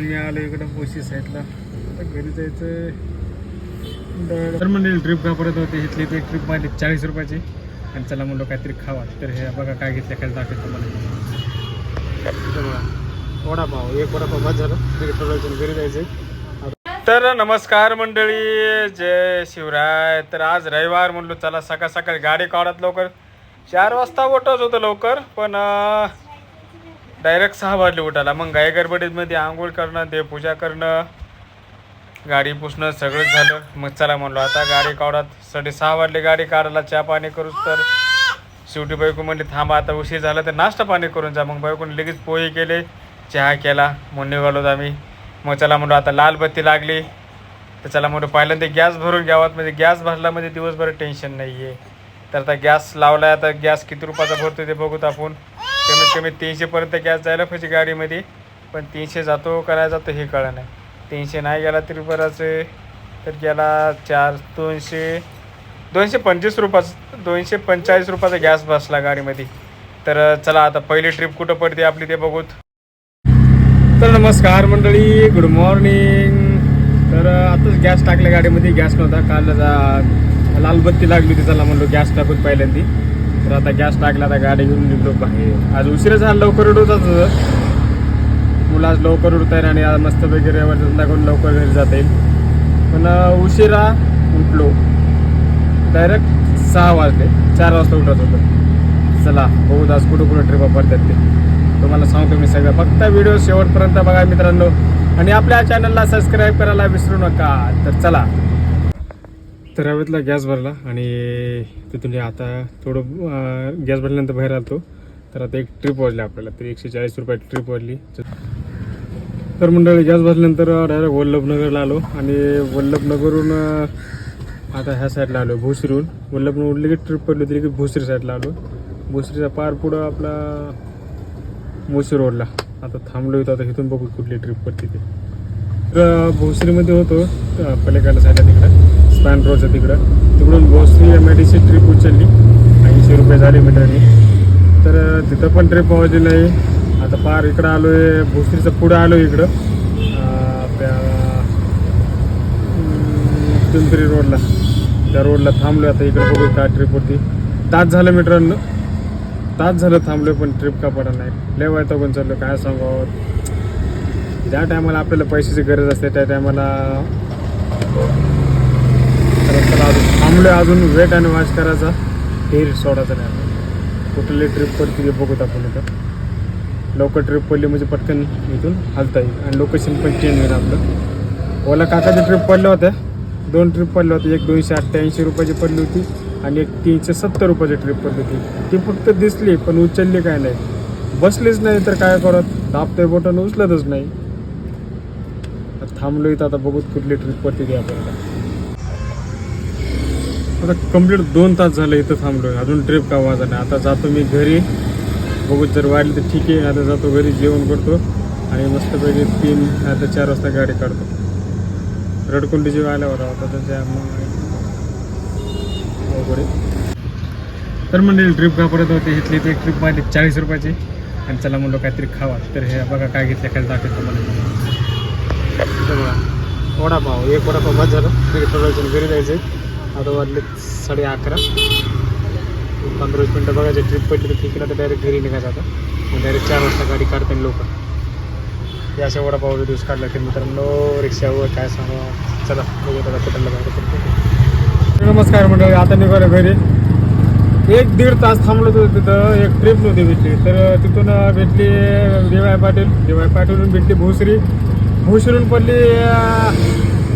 मी आलो इकडं पोशी साईडला. आता घरी जायचं तर म्हणजे ट्रिप का परत होते. इथली ते ट्रिप मारली चाळीस रुपयाची. आणि चला म्हणलो काहीतरी खावा. तर हे बघा काय घेतलं काय दाखवतो तुम्हाला. वडापाव एक वडापाव बाद झालं. थोडं घरी जायचं तर नमस्कार मंडळी. जय शिवराय. तर आज रविवार म्हणलो चला सकाळ सकाळी गाडी काढत लवकर. चार वाजता उठत होतं लवकर पण डायरेक्ट सहा वाजले उठायला. मग गाय गडबडीमध्ये आंघोळ करणं देवपूजा करणं गाडी पुसणं सगळंच झालं. मग चला म्हणलो आता गाडी काढत. साडे सहा वाजले गाडी काढायला चहा पाणी करूच तर. शेवटी बायको म्हणली थांबा आता उशीर झाला तर नाश्ता पाणी करून जा. मग बायकोने लगेच पोहे केले चहा केला मग निघालो आम्ही. मग चला म्हणलो आता लाल बत्ती लागली. तर चला म्हणलो पहिल्यांदा गॅस भरून घ्यावात म्हणजे गॅस भरला म्हणजे दिवसभर टेन्शन नाही आहे तर आता गॅस लावला आहे आता गॅस किती रुपयाचा भरतो ते बघूत आपण. कमीत कमी तीनशेपर्यंत गॅस जायला पाहिजे गाडीमध्ये. पण तीनशे जातो करायला जातो हे कळलं नाही. तीनशे नाही गेला तरी बराच तर गेला चार दोनशे दोनशे पंचवीस रुपयाचा दोनशे पंचेचाळीस रुपयाचा गॅस बसला गाडीमध्ये. तर चला आता पहिली ट्रिप कुठं पडते आपली ते बघूत. तर नमस्कार मंडळी गुड मॉर्निंग तर आताच गॅस टाकल्या गाडीमध्ये गॅस नव्हता. काल लाल बत्ती लागली होती चला म्हणलो गॅस टाकून पहिल्यांदी. तर आता गॅस टाकला आता गाडी घेऊन निघलो बाहेर. आज उशीर झाला लवकर उठवतात मुलं आज लवकर उठत येईल आणि आज मस्त वगैरे धंदा करून लवकर घरी जाता येईल. पण उशिरा उठलो. डायरेक्ट सहा वाजले. चार वाजता उठत होतं. चला बघू आज कुठं कुठं ट्रिप वापरतात ते. तुम्हाला सांगतो मी सगळं. फक्त व्हिडिओ शेवटपर्यंत बघा मित्रांनो. आणि आपल्या चॅनलला सबस्क्राईब करायला विसरू नका. तर चला. तर हवेतला गॅस भरला आणि तिथून आता थोडं गॅस भरल्यानंतर बाहेर आलतो. तर आता एक ट्रिप वाजली आपल्याला तर एकशे चाळीस रुपये ट्रिप वाजली. तर मंडळी गॅस भरल्यानंतर डायरेक्ट वल्लभनगरला आलो आणि वल्लभनगरहून आता ह्या साईडला आलो भोसरीहून. वल्लभनगर उडली की ट्रिप पडली होती की भोसरी साईडला आलो. भोसरीचा पार पुढं आपला मोशी रोडला आता थांबलो होतो आता इथून बघू कुठली ट्रिप पडते ते. तर भोसरीमध्ये होतो अं, पलीकडल्या साईडला तिकडं स्पॅन रोडच्या तिकडं. तिकडून Bhosari M I D C trip उचलली. ऐंशी रुपये झाले मीटरनी तर तिथं पण ट्रिप पोहोचली नाही. आता पार इकडं आलो आहे भोसरीचं पुढं आलो इकडं. आपल्या पिंपरी रोडला. त्या रोडला थांबलो आता इकडं बघू का ट्रिप होती. तास झालं मित्रांनो. तास झालं थांबलो पण ट्रिप का पडा नाही. लय वायता कोण चाललो काय सांगावं. ज्या टायमाला आपल्याला पैशाची गरज असते त्या टायमाला चला अजून. थांबलोय अजून वेट आणि वॉच करायचा. हे सोडायचा नाही कुठली ट्रिप पडते ते बघत आपण इथं. लवकर ट्रिप पडली म्हणजे पटकन इथून हलता येईल. आणि लोकेशन पण चेंज होईल आपलं. ओला काकाच्या ट्रिप पडल्या होत्या. दोन ट्रिप पडल्या होत्या. एक दोनशे अठ्ठ्याऐंशी रुपयाची पडली होती आणि एक तीनशे सत्तर रुपयाची ट्रिप पडली होती. ती फक्त दिसली पण उचलली काय नाही. बसलीच नाही तर काय करत दाबते बटन उचलतच नाही. थांबलो इथं आता बघूत कुठली ट्रिप पडते ती आपल्याला आता कंप्लीट दोन तास झाले इथं थांबलोय. अजून ट्रिप का वाजा नाही. आता जातो मी घरी. बघू जर वाढली तर ठीक आहे. आता जातो घरी जेवण करतो. आणि मस्तपैकी तीन आता चार वाजता गाडी काढतो. रडकुंडी जेव्हा आल्यावर होता त्याच्या मग आहे. तर म्हणजे ट्रिप का परत होते? इथली ते ट्रिप मारली चाळीस रुपयाची. आणि चला म्हणलो काहीतरी खावा. तर हे बघा काय घेतलं काय दाखवतो मला बघा वडापाव एक वडापाव बाद झालं. घरी जायचं आता वाजले साडे अकरा. पंधरा वीस मिनटं बघायचं. ट्रिप पडली तर ठीक तर डायरेक्ट घरी निघायचं आता. मग डायरेक्ट चार वाजता गाडी काढते लोक. हे अशा वडापावचे दिवस काढला की मित्रांनो रिक्षावर काय सांगा. चला बघू त्याला कुठला बाहेर पडतो. नमस्कार मंडळी आता निघालो घरी. एक दीड तास थांबलो होतो तिथं. एक ट्रिप नव्हती भेटली. तर तिथून भेटली D Y Patil. D Y पाटीलून भेटली भोसरी. भोसरीहून पडली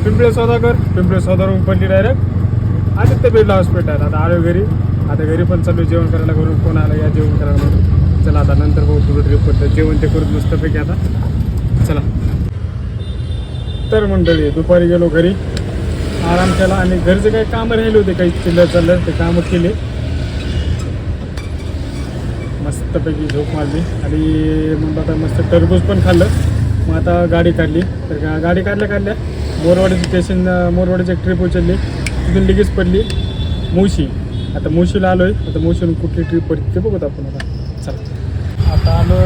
पिंपळे सौदागर पिंपळे सौदागरहून पडली डायरेक्ट आदित्य बिर्ला हॉस्पिटल आता आलो घरी. आता घरी पण चालू जेवण करायला करून कोण आला या जेवण करायला म्हणून. चला आता नंतर बघू तुझं ट्रिप करतो जेवण ते करून मस्तपैकी आता. चला. तर मंडळी दुपारी गेलो घरी. आराम केला आणि घरचे काही कामं राहिले होते. काही चिल्लर चाललं ते कामं केले. मस्तपैकी झोप मारली. आणि मग आता मस्त टरबूज पण खाल्लं. मग आता गाडी काढली. तर गाडी काढल्या काढल्या मोरवाडी स्टेशन मोरवाडीची एक ट्रिप उचलली. तिथून लगेच पडली मुशी आता मुशीला आलो आहे आता मुशीहून कुठली ट्रिप पडते ते बघूत आपण आता. चला. आता आलो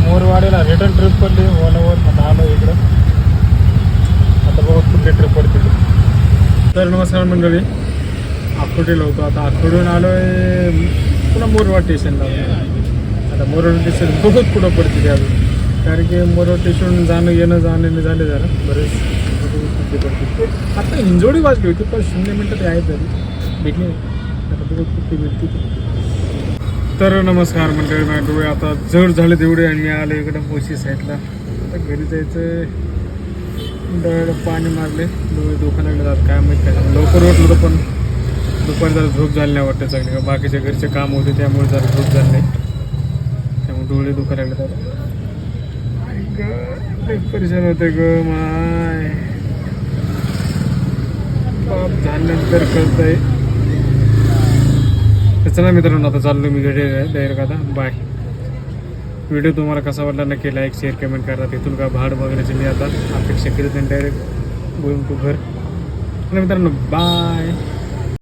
मोरवाडीला. रिटर्न ट्रिप पडली. ओलावर आता आलो इकडं. आता बघू कुठली ट्रिप पडते तर नमस्कार मंडळी. आखोटीला होतो आता आखोडून आलो आहे पुन्हा मोरवाड स्टेशनला आता मोरवाड स्टेशन बघत कुठं पडते ते अजून. कारण की मोरवा स्टेशन जाणं येणं जाणं झाले जरा. बरेच आता हिंजोडी वाजली होती पण शून्य मिनटं ते आहेत तरी भेटली नाही. आता कुठे भेटते तर नमस्कार मंडळी माझ्या डोळे आता जड झाले तेवढे आणि मी आलो इकडं पोशी साईडला. आता घरी जायचं डोळ्याला पाणी मारले. डोळे दुखायला लागले जात काय माहीत काय लवकर उठलो होतो पण दुपारी जरा झोप झाली नाही वाटतं चांगली. बाकीच्या घरचे काम होते त्यामुळे जरा झोप झाली नाही. त्यामुळे डोळे दुखायला लागले परेशान होते ग माय. बाप झाल्यानंतर कळतंय चला मित्रांनो आता चाललो मी घरी डायरेक्ट आता. बाय व्हिडिओ तुम्हाला कसा वाटला नक्की लाईक शेअर कमेंट करा. तिथून का भाड बघण्याची मी आता अपेक्षा केली त्यांनी डायरेक्ट बोलून तू घर. चला मित्रांनो बाय